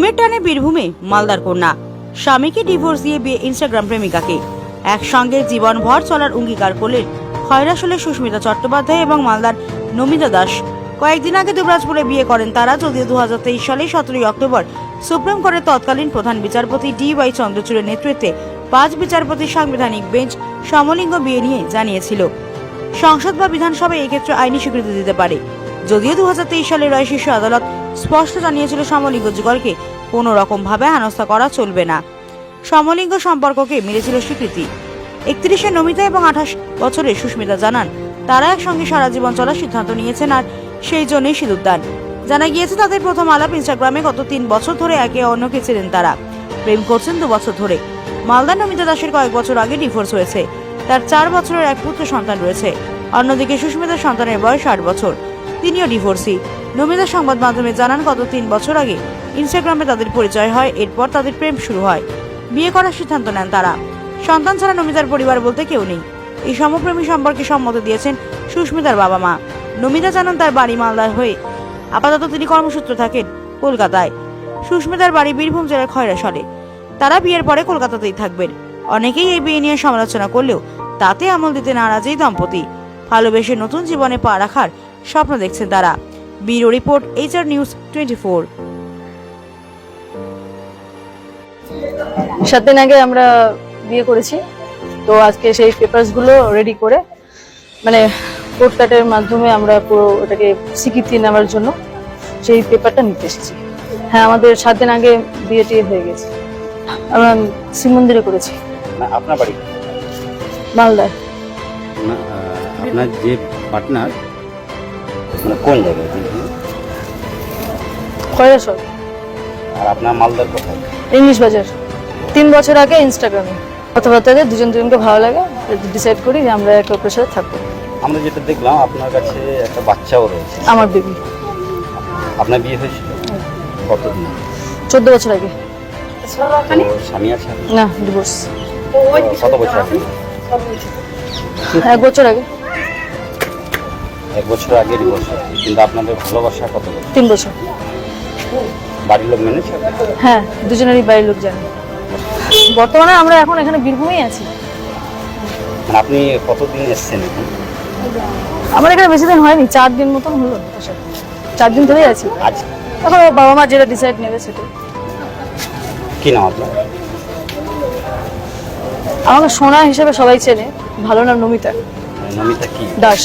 প্রেমের টানে বীরভূমে মালদার কন্যা। স্বামীকে ডিভোর্স দিয়ে বিয়ে ইনস্টাগ্রাম প্রেমিকাকে। একসঙ্গে জীবনভর চলার অঙ্গীকার করলেন খয়রাসলের সুস্মিতা চট্টোপাধ্যায় এবং মালদার নমিতা দাস। কয়েকদিন আগে দুবরাজপুরে বিয়ে করেন তারা, যদিও দু সালে সতেরোই অক্টোবর সুপ্রিম কোর্টের তৎকালীন প্রধান বিচারপতি ডি ওয়াই চন্দ্রচূড়ের নেতৃত্বে পাঁচ বিচারপতির সাংবিধানিক বেঞ্চ সমলিঙ্গ বিয়ে নিয়ে জানিয়েছিল। সংসদ বা বিধানসভায় এক্ষেত্রে আইনি স্বীকৃতি দিতে পারে। যদিও দু হাজার তেইশ সালে রায় শীর্ষ আদালত স্পষ্ট জানিয়েছিল সমলিঙ্গ যুগলকে, কোনো রকম ভাবে হেনস্থা করা চলবে না। সমলিঙ্গ সম্পর্ককে মিলেছিল স্বীকৃতি। একত্রিশে নমিতা এবং আঠাশ বছরের সুস্মিতা জানান, তারা একসঙ্গে সারা জীবন চলার সিদ্ধান্ত নিয়েছেন আর সেই জন্যই সিঁদুরদান। জানা গিয়েছে, তাদের প্রথম আলাপ ইনস্টাগ্রামে গত তিন বছর ধরে একে অন্যকে ছিলেন তারা। প্রেম করছেন দু বছর ধরে। মালদা নমিতা দাসের কয়েক বছর আগে ডিভোর্স হয়েছে। তার চার বছরের এক পুত্র সন্তান রয়েছে। অন্যদিকে সুস্মিতার সন্তানের বয়স আট বছর। তিনিও ডিভোর্সি। নমিতা সংবাদ মাধ্যমে জানান, গত তিন বছর আগে ইনস্টাগ্রামে তাদের পরিচয় হয়, এরপর তাদের প্রেম শুরু হয়। বিয়ে করার সিদ্ধান্ত নেন তারা। সন্তান ছাড়া নমিতার পরিবার বলতে কেউ নেই। এই সমপ্রেমী সম্পর্কে সম্মত দিয়েছেন সুস্মিতার বাবা মা। নমিতা জানান, তার বাড়ি মালদার হয়ে আপাতত তিনি কর্মসূত্র থাকেন কলকাতায়। সুস্মিতার বাড়ি বীরভূম জেলার খয়রাসলে তারা বিয়ের পরে কলকাতাতেই থাকবেন। অনেকেই এই বিয়ে নিয়ে সমালোচনা করলেও তাতে আমল দিতে নারাজ এই দম্পতি। ভালোবেসে নতুন জীবনে পা রাখার স্বপ্ন দেখছেন তারা। Bureau report H R news twenty four. সাত দিন আগে আমরা বিয়ে করেছি তো আজকে সেই পেপারসগুলো রেডি করে মানে কোর্ট কাটের মাধ্যমে আমরা পুরো ওটাকে স্বীকৃতি নেওয়ার জন্য সেই পেপারটা নিতে এসেছি। হ্যাঁ আমাদের সাত দিন আগে বিয়ে টিয়ে হয়ে গেছে। আমরা শিব মন্দিরে করেছি আপনার বাড়ি? মালদায়। আপনার যে পার্টনার মানে কোন জায়গায়? খয়রাসর। আর আপনার মালদার কোথায়? ইংলিশ বাজার। তিন বছর আগে ইনস্টাগ্রামে। কথাবার্তাতে দুজন দুজনকে ভালো লাগে ডিসাইড করি যে আমরা একে অপরের সাথে থাকব। আমরা যেটা দেখলাম আপনার কাছে একটা বাচ্চাও রয়েছে। আমার বেবি আপনার বিয়ে হয়েছিল? কতদিন? চোদ্দ বছর আগে। স্বামী আছে? না ডিভোর্স কত বছর আগে? এক বছর আগে। এক বছর আগে ডিভোর্স কিন্তু আপনাদের ভালোবাসা কত বছর? তিন বছর। বাড়ির লোক মেনেছে হ্যাঁ দুজনেরই বাড়ির লোক জানে। বর্তমানে আমরা এখন এখানে বীরভূমেই আছি। মানে আপনি কতদিন এসছেন আমার এখানে বেশি দিন হয়নি চার দিন মতন হলো। চার দিন ধরেই আছি। আজ? এখন বাবা মা যেটা ডিসাইড নেবে সেটা কি নাম আপনার? আমাকে সোনা হিসেবে সবাই চেনে। ভালো নাম নমিতা। মানে নমিতা কি? দাস।